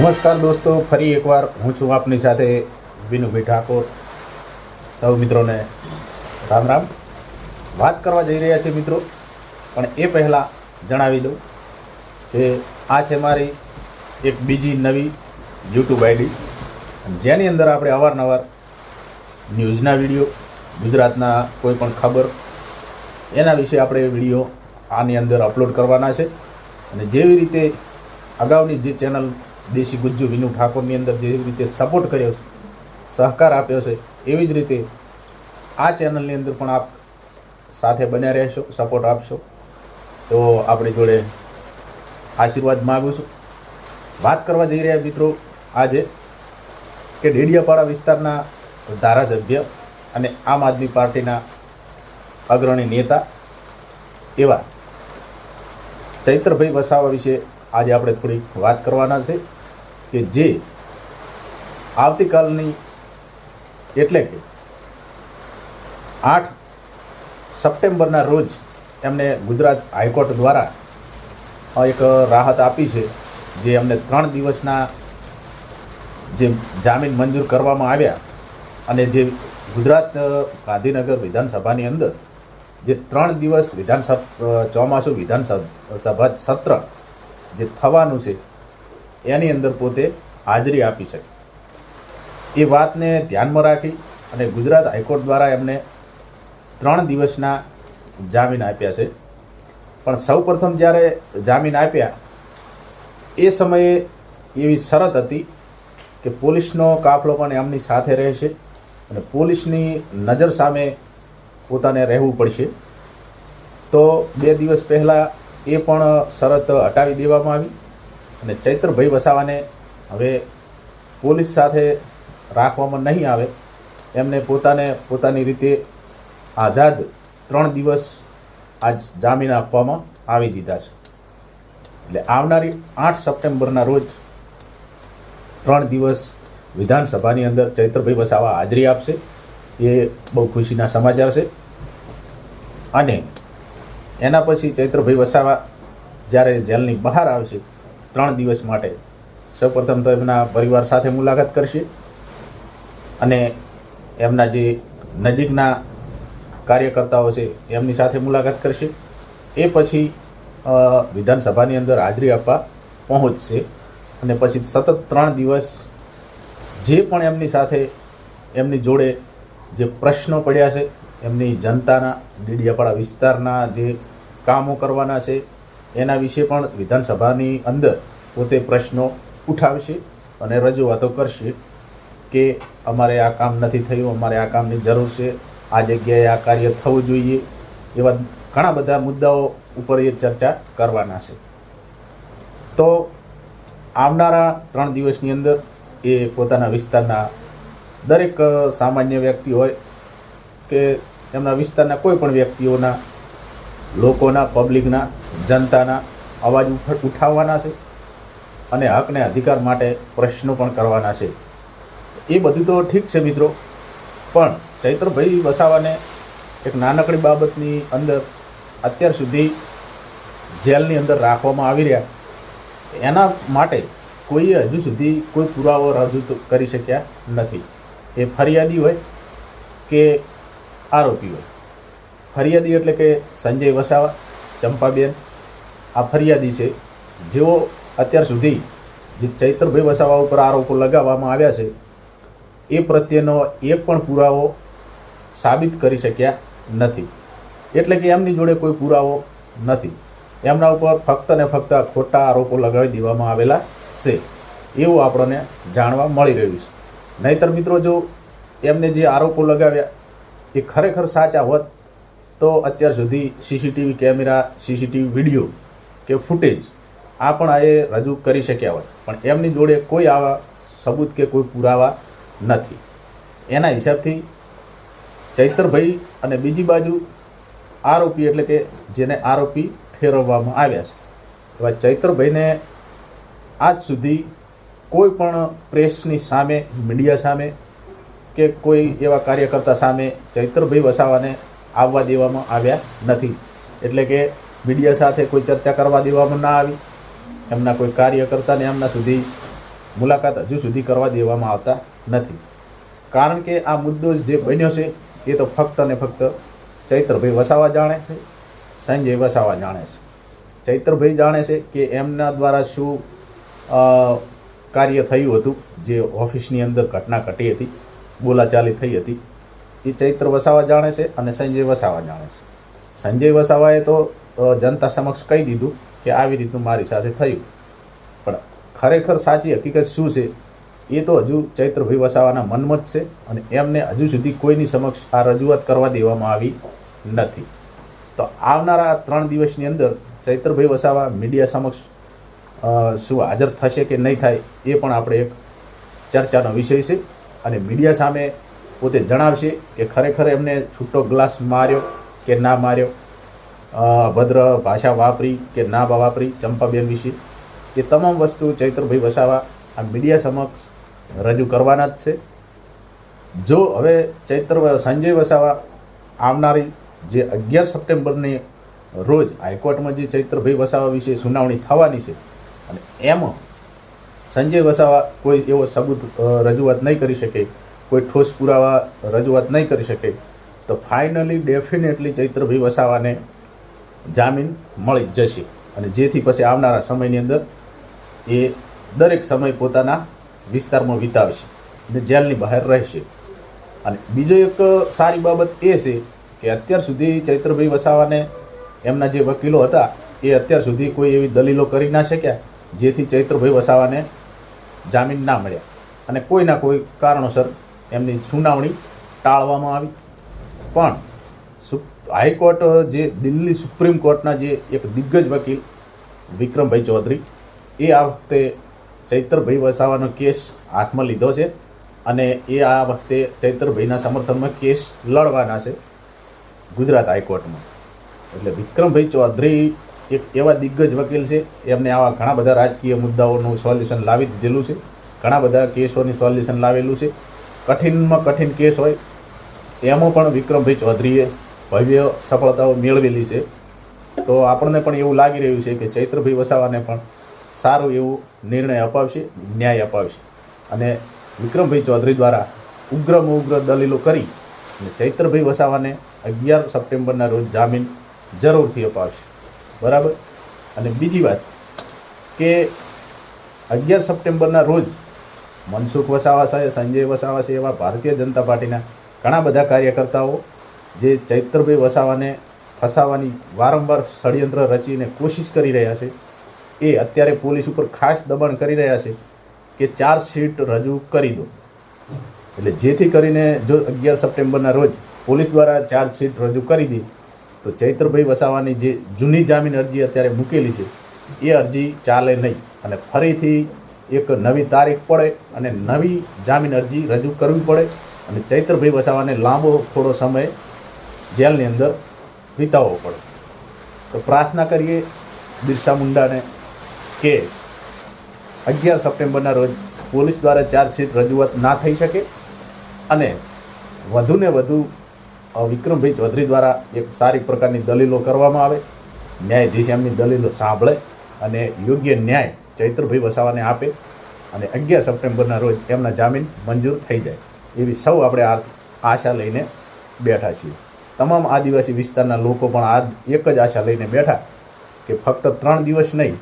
નમસ્કાર દોસ્તો, ફરી એકવાર હું છું આપની સાથે વિનુભાઈ ઠાકોર. સૌ મિત્રોને રામ રામ. વાત કરવા જઈ રહ્યા છે મિત્રો, પણ એ પહેલાં જણાવી દઉં કે આ છે મારી એક બીજી નવી યુટ્યુબ આઈડી. જેની અંદર આપણે અવારનવાર ન્યૂઝના વીડિયો, ગુજરાતના કોઈ પણ ખબર, એના વિશે આપણે વીડિયો આની અંદર અપલોડ કરવાના છે. અને જેવી રીતે અગાઉની જે ચેનલ દેશી ગુજ્જુ વિનુ ઠાકોરની અંદર જેવી રીતે સપોર્ટ કર્યો છે, સહકાર આપ્યો છે, એવી જ રીતે આ ચેનલની અંદર પણ આપ સાથે બન્યા રહેશો સપોર્ટ આપશો. તો આપણી જોડે આશીર્વાદ માગું છું. વાત કરવા જઈ રહ્યા મિત્રો આજે કે ડેડિયાપાડા વિસ્તારના ધારાસભ્ય અને આમ આદમી પાર્ટીના અગ્રણી નેતા એવા ચૈત્રભાઈ વસાવા વિશે આજે આપણે થોડીક વાત કરવાના છે. કે જે આવતીકાલની એટલે કે આઠ સપ્ટેમ્બરના રોજ એમને ગુજરાત હાઈકોર્ટ દ્વારા એક રાહત આપી છે, જે એમને ત્રણ દિવસના જે જામીન મંજૂર કરવામાં આવ્યા અને જે ગુજરાત ગાંધીનગર વિધાનસભાની અંદર જે ત્રણ દિવસ વિધાનસભા, ચોમાસું વિધાનસભા સત્ર જે થવાનું છે એની અંદર પોતે હાજરી આપી શકે. એ વાતને ધ્યાનમાં રાખી અને ગુજરાત હાઈકોર્ટ દ્વારા એમને ત્રણ દિવસના જામીન આપ્યા છે. પણ સૌપ્રથમ જ્યારે જામીન આપ્યા, એ સમયે એવી શરત હતી કે પોલીસનો કાફલો પણ એમની સાથે રહેશે અને પોલીસની નજર સામે પોતાને રહેવું પડશે. તો બે દિવસ પહેલાં એ પણ શરત હટાવી દેવામાં આવી. અને ચૈત્રભાઈ વસાવાને હવે પોલીસ સાથે રાખવામાં નહીં આવે. એમને પોતાને પોતાની રીતે આઝાદ ત્રણ દિવસ આજ જામીન આપવામાં આવી દીધા છે. એટલે આવનારી આઠ સપ્ટેમ્બરના રોજ ત્રણ દિવસ વિધાનસભાની અંદર ચૈત્રભાઈ વસાવા હાજરી આપશે. એ બહુ ખુશીના સમાચાર છે. અને એના પછી ચૈત્રભાઈ વસાવા જ્યારે જેલની બહાર આવશે ત્રણ દિવસ માટે સૌપ્રથમ તો એમના પરિવાર સાથે મુલાકાત કરશે અને એમના જે નજીકના કાર્યકર્તાઓ છે, એમની સાથે મુલાકાત કરશે. એ પછી વિધાનસભાની અંદર હાજરી આપવા પહોંચશે અને પછી સતત ત્રણ દિવસ જે પણ એમની સાથે એમની જોડે જે પ્રશ્નો પડ્યા છે, એમની જનતાના, ડીડીયાપાડા વિસ્તારના જે કામો કરવાના છે એના વિશે પણ વિધાનસભાની અંદર પોતે પ્રશ્નો ઉઠાવશે અને રજૂઆતો કરશે કે અમારે આ કામ નથી થયું, અમારે આ કામની જરૂર છે, આ જગ્યાએ આ કાર્ય થવું જોઈએ એવા ઘણા બધા મુદ્દાઓ ઉપર એ ચર્ચા કરવાના છે. તો આવનારા ત્રણ દિવસની અંદર એ પોતાના વિસ્તારના દરેક સામાન્ય વ્યક્તિ હોય કે એમના વિસ્તારના કોઈ પણ વ્યક્તિઓના લોકોના, પબ્લિકના, જનતાના અવાજ ઉઠ- ઉઠાવવાના છે અને હકને અધિકાર માટે પ્રશ્નો પણ કરવાના છે. એ બધું તો ઠીક છે મિત્રો, પણ ચૈત્રભાઈ વસાવાને એક નાનકડી બાબતની અંદર અત્યાર સુધી જેલની અંદર રાખવામાં આવી રહ્યા. એના માટે કોઈએ હજુ સુધી કોઈ પુરાવો રજૂ કરી શક્યા નથી. એ ફરિયાદી હોય કે આરોપી હોય? ફરિયાદી એટલે કે સંજય વસાવા, ચંપાબેન, આ ફરિયાદી છે. જેઓ અત્યાર સુધી જે ચૈત્રભાઈ વસાવા ઉપર આરોપો લગાવવામાં આવ્યા છે, એ પ્રત્યેનો એક પણ પુરાવો સાબિત કરી શક્યા નથી. એટલે કે એમની જોડે કોઈ પુરાવો નથી. એમના ઉપર ફક્ત ને ફક્ત ખોટા આરોપો લગાવી દેવામાં આવેલા છે. એવું આપણને જાણવા મળી રહ્યું છે. નહીતર મિત્રો, જો એમને જે આરોપો લગાવ્યા, એ ખરેખર સાચા હોત તો અત્યાર સુધી સીસીટીવી કેમેરા સીસીટીવી વીડિયો કે ફૂટેજ આ પણ આ એ રજૂ કરી શક્યા હોય. પણ એમની જોડે કોઈ આવા સબૂત કે કોઈ પુરાવા નથી. એના હિસાબથી ચૈતરભાઈ અને બીજી બાજુ આરોપી એટલે કે જેને આરોપી ઠેરવવામાં આવ્યા છે. એવા ચૈતરભાઈને આજ સુધી કોઈ પણ પ્રેસની સામે, મીડિયા સામે કે કોઈ એવા કાર્યકર્તા સામે ચૈતરભાઈ વસાવાને આવવા દેવામાં આવ્યા નથી. એટલે કે મીડિયા સાથે કોઈ ચર્ચા કરવા દેવામાં ના આવી. એમના કોઈ કાર્યકર્તાને એમના સુધી મુલાકાત હજુ સુધી કરવા દેવામાં આવતા નથી. કારણ કે આ મુદ્દો જે બન્યો છે, એ તો ફક્ત અને ફક્ત ચૈત્રભાઈ વસાવા જાણે છે, સંજય વસાવા જાણે છે. ચૈત્રભાઈ જાણે છે કે એમના દ્વારા શું કાર્ય થયું હતું, જે ઓફિસની અંદર ઘટના ઘટી હતી, બોલાચાલી થઈ હતી. એ ચૈત્ર વસાવા જાણે છે અને સંજય વસાવા જાણે છે. સંજય વસાવાએ તો જનતા સમક્ષ કહી દીધું કે આવી રીતનું મારી સાથે થયું. પણ ખરેખર સાચી હકીકત શું છે? એ તો હજુ ચૈત્રભાઈ વસાવાના મનમાં જ છે અને એમને હજુ સુધી કોઈની સમક્ષ આ રજૂઆત કરવા દેવામાં આવી નથી. તો આવનારા ત્રણ દિવસની અંદર ચૈત્રભાઈ વસાવા મીડિયા સમક્ષ શું હાજર થશે કે નહીં થાય એ પણ આપણે એક ચર્ચાનો વિષય છે. અને મીડિયા સામે પોતે જણાવશે કે ખરેખર એમને છૂટો ગ્લાસ માર્યો કે ના માર્યો? ભદ્ર ભાષા વાપરી કે ના વાપરી? ચંપાબેન વિશે એ તમામ વસ્તુ ચૈત્રભાઈ વસાવા આ મીડિયા સમક્ષ રજૂ કરવાના જ છે. જો હવે ચૈત્ર સંજય વસાવા આવનારી જે અગિયાર સપ્ટેમ્બરની રોજ હાઈકોર્ટમાં જે ચૈત્રભાઈ વસાવા વિશે સુનાવણી થવાની છે અને એમાં સંજય વસાવા કોઈ એવો સબૂત રજૂઆત નહીં કરી શકે કોઈ ઠોસ પુરાવા રજૂઆત નહીં કરી શકે, તો ફાઇનલી ડેફિનેટલી ચૈત્રભાઈ વસાવાને જામીન મળી જશે. અને જેથી પછી આવનારા સમયની અંદર એ દરેક સમય પોતાના વિસ્તારમાં વિતાવશે અને જેલની બહાર રહેશે. અને બીજો એક સારી બાબત એ છે કે અત્યાર સુધી ચૈત્રભાઈ વસાવાને એમના જે વકીલો હતા, એ અત્યાર સુધી કોઈ એવી દલીલો કરી ના શક્યા, જેથી ચૈત્રભાઈ વસાવાને જામીન ના મળ્યા. અને કોઈના કોઈ કારણોસર એમની સુનાવણી ટાળવામાં આવી. પણ હાઈકોર્ટ જે દિલ્હી સુપ્રીમ કોર્ટના જે એક દિગ્ગજ વકીલ વિક્રમભાઈ ચૌધરી, એ આ વખતે ચૈત્રભાઈ વસાવાનો કેસ હાથમાં લીધો છે અને એ આ વખતે ચૈત્રભાઈના સમર્થનમાં કેસ લડવાના છે ગુજરાત હાઈકોર્ટમાં. એટલે વિક્રમભાઈ ચૌધરી એક એવા દિગ્ગજ વકીલ છે, એમને આવા ઘણા બધા રાજકીય મુદ્દાઓનું સોલ્યુશન લાવી દીધેલું છે, ઘણા બધા કેસોની સોલ્યુશન લાવેલું છે. કઠિનમાં કઠિન કેસ હોય, એમાં પણ વિક્રમભાઈ ચૌધરીએ ભવ્ય સફળતાઓ મેળવેલી છે. તો આપણને પણ એવું લાગી રહ્યું છે કે ચૈત્રભાઈ વસાવાને પણ સારું એવું નિર્ણય અપાવશે, ન્યાય અપાવશે. અને વિક્રમભાઈ ચૌધરી દ્વારા ઉગ્રમાં ઉગ્ર દલીલો કરી અને ચૈત્રભાઈ વસાવાને અગિયાર સપ્ટેમ્બરના રોજ જામીન જરૂરથી અપાવશે. બરાબર? અને બીજી વાત કે અગિયાર સપ્ટેમ્બરના રોજ મનસુખ વસાવા છે સંજય વસાવા છે એવા ભારતીય જનતા પાર્ટીના ઘણા બધા કાર્યકર્તાઓ જે ચૈત્રભાઈ વસાવાને ફસાવાની વારંવાર ષડયંત્ર રચીને કોશિશ કરી રહ્યા છે, એ અત્યારે પોલીસ ઉપર ખાસ દબાણ કરી રહ્યા છે કે ચાર્જશીટ રજૂ કરી દો. એટલે જેથી કરીને જો અગિયાર સપ્ટેમ્બરના રોજ પોલીસ દ્વારા ચાર્જશીટ રજૂ કરી દે, તો ચૈત્રભાઈ વસાવાની જે જૂની જામીન અરજી અત્યારે મૂકેલી છે, એ અરજી ચાલે નહીં. અને ફરીથી એક નવી તારીખ પડે અને નવી જામીન અરજી રજૂ કરવી પડે અને ચૈત્રભાઈ વસાવાને લાંબો થોડો સમય જેલની અંદર વિતાવવો પડે. તો પ્રાર્થના કરીએ બિરસા મુંડાને કે અગિયાર સપ્ટેમ્બરના રોજ પોલીસ દ્વારા ચાર્જશીટ રજૂઆત ના થઈ શકે અને વધુને વધુ વિક્રમભાઈ ચૌધરી દ્વારા એક સારી પ્રકારની દલીલો કરવામાં આવે, ન્યાયાધીશ એમની દલીલો સાંભળે અને યોગ્ય ન્યાય ચૈત્રભાઈ વસાવાને આપે અને અગિયાર સપ્ટેમ્બરના રોજ એમના જામીન મંજૂર થઈ જાય. એવી સૌ આપણે આ આશા લઈને બેઠા છીએ. તમામ આદિવાસી વિસ્તારના લોકો પણ આ એક જ આશા લઈને બેઠા કે ફક્ત ત્રણ દિવસ નહીં,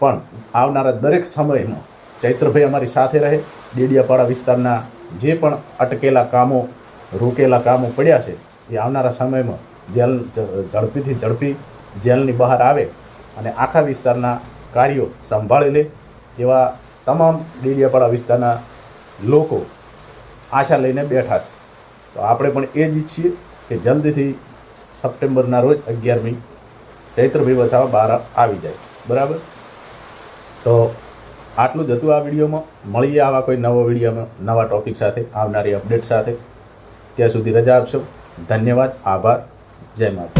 પણ આવનારા દરેક સમયમાં ચૈત્રભાઈ અમારી સાથે રહે. ડેડિયાપાડા વિસ્તારના જે પણ અટકેલા કામો, રોકેલા કામો પડ્યા છે, એ આવનારા સમયમાં જેલ ઝડપીથી ઝડપી જેલની બહાર આવે અને આખા વિસ્તારના કાર્યો સંભાળી લે એવા તમામ ડેડિયાપાડા વિસ્તારના લોકો આશા લઈને બેઠા છે. તો આપણે પણ એ જ ઈચ્છીએ કે જલ્દીથી સપ્ટેમ્બરના રોજ અગિયારમી ચૈત્ર વસાવા બહાર આવી જાય. બરાબર? તો આટલું જ હતું આ વિડીયોમાં. મળીએ આવા કોઈ નવો વિડીયોમાં, નવા ટૉપિક સાથે, આવનારી અપડેટ સાથે. ત્યાં સુધી રજા આપશો. ધન્યવાદ. આભાર. જય માતા